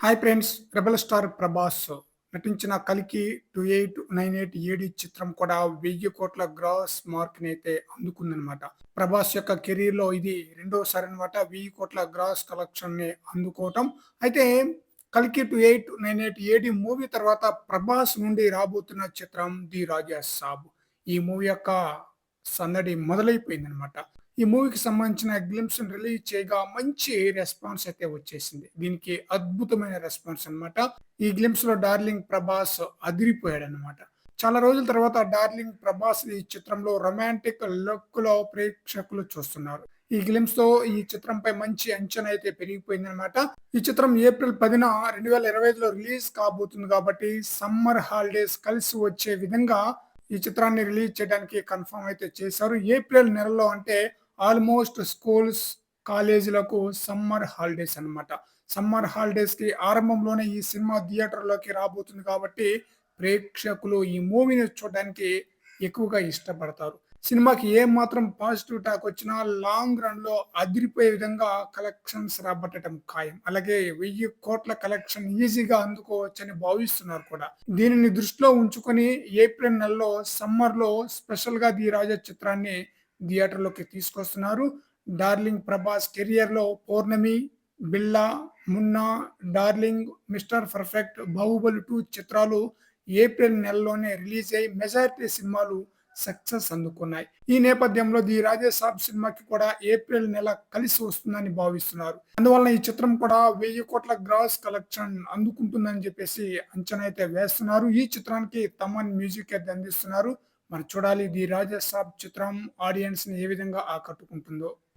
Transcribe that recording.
Hi friends rebel star Prabhas నటించిన కలికి two eight nine eight AD చిత్రం కూడా వెయ్యి కోట్ల గ్రాస్ మార్క్ని అయితే అందుకుందనమాట ప్రభాస్ యొక్క కెరీర్లో ఇది రెండోసారి అనమాట వెయ్యి కోట్ల గ్రాస్ కలెక్షన్ని అందుకోవటం. అయితే కలికి two eight nine eight AD movie తర్వాత ప్రభాస్ నుండి రాబోతున్న చిత్రం ది రాజా సాబ్. ఈ మూవీ యొక్క సందడి మొదలైపోయింది అనమాట ఈ మూవీకి సంబంధించిన గ్లిమ్స్ని రిలీజ్ చేయగా మంచి రెస్పాన్స్ అయితే వచ్చేసింది. దీనికి అద్భుతమైన రెస్పాన్స్ అనమాట ఈ గ్లిమ్స్లో డార్లింగ్ ప్రభాస్ అదిరిపోయాడు అనమాట చాలా రోజుల తర్వాత డార్లింగ్ ప్రభాస్ ఈ చిత్రంలో రొమాంటిక్ లుక్లో ప్రేక్షకులు చూస్తున్నారు. ఈ గ్లిమ్స్తో ఈ చిత్రంపై మంచి అంచనా అయితే పెరిగిపోయింది అనమాట ఈ చిత్రం ఏప్రిల్ పదిన రెండు వేల ఇరవై ఐదులో రిలీజ్ కాబోతుంది కాబట్టి సమ్మర్ హాలిడేస్ కలిసి వచ్చే విధంగా ఈ చిత్రాన్ని రిలీజ్ చేయడానికి కన్ఫర్మ్ అయితే చేశారు. ఏప్రిల్ నెలలో అంటే ఆల్మోస్ట్ స్కూల్స్ కాలేజీలకు సమ్మర్ హాలిడేస్ అన్నమాట. సమ్మర్ హాలిడేస్కి ఆరంభంలోనే ఈ సినిమా థియేటర్లోకి రాబోతుంది కాబట్టి ప్రేక్షకులు ఈ మూవీని చూడడానికి ఎక్కువగా ఇష్టపడతారు. సినిమాకి ఏ మాత్రం పాజిటివ్ టాక్ వచ్చినా లాంగ్ రన్లో అదిరిపోయే విధంగా కలెక్షన్స్ రాబట్టడం ఖాయం. అలాగే వెయ్యి కోట్ల కలెక్షన్ ఈజీగా అందుకోవచ్చని భావిస్తున్నారు కూడా. దీనిని దృష్టిలో ఉంచుకొని ఏప్రిల్ నెలలో సమ్మర్లో స్పెషల్గా ది రాజా చిత్రాన్ని థియేటర్లోకి తీసుకొస్తున్నారు. డార్లింగ్ ప్రభాస్ కెరియర్లో Pournami Billa Munna darling mister perfect Baahubali two చిత్రాలు ఏప్రిల్ నెలలోనే రిలీజ్ అయ్యి మెజారిటీ సినిమాలు సక్సెస్ అందుకున్నాయి. ఈ నేపథ్యంలో ది రాజా సాబ్ సినిమాకి కూడా ఏప్రిల్ నెల కలిసి వస్తుందని భావిస్తున్నారు. అందువలన ఈ చిత్రం కూడా వెయ్యి కోట్ల గ్రాస్ కలెక్షన్ అందుకుంటుందని చెప్పేసి అంచనా అయితే వేస్తున్నారు. ఈ చిత్రానికి తమన్ మ్యూజిక్ అయితే అందిస్తున్నారు. మరి చూడాలి ది రాజా సాబ్ చిత్రం ఆడియన్స్ని ఏ విధంగా ఆకట్టుకుంటుందో.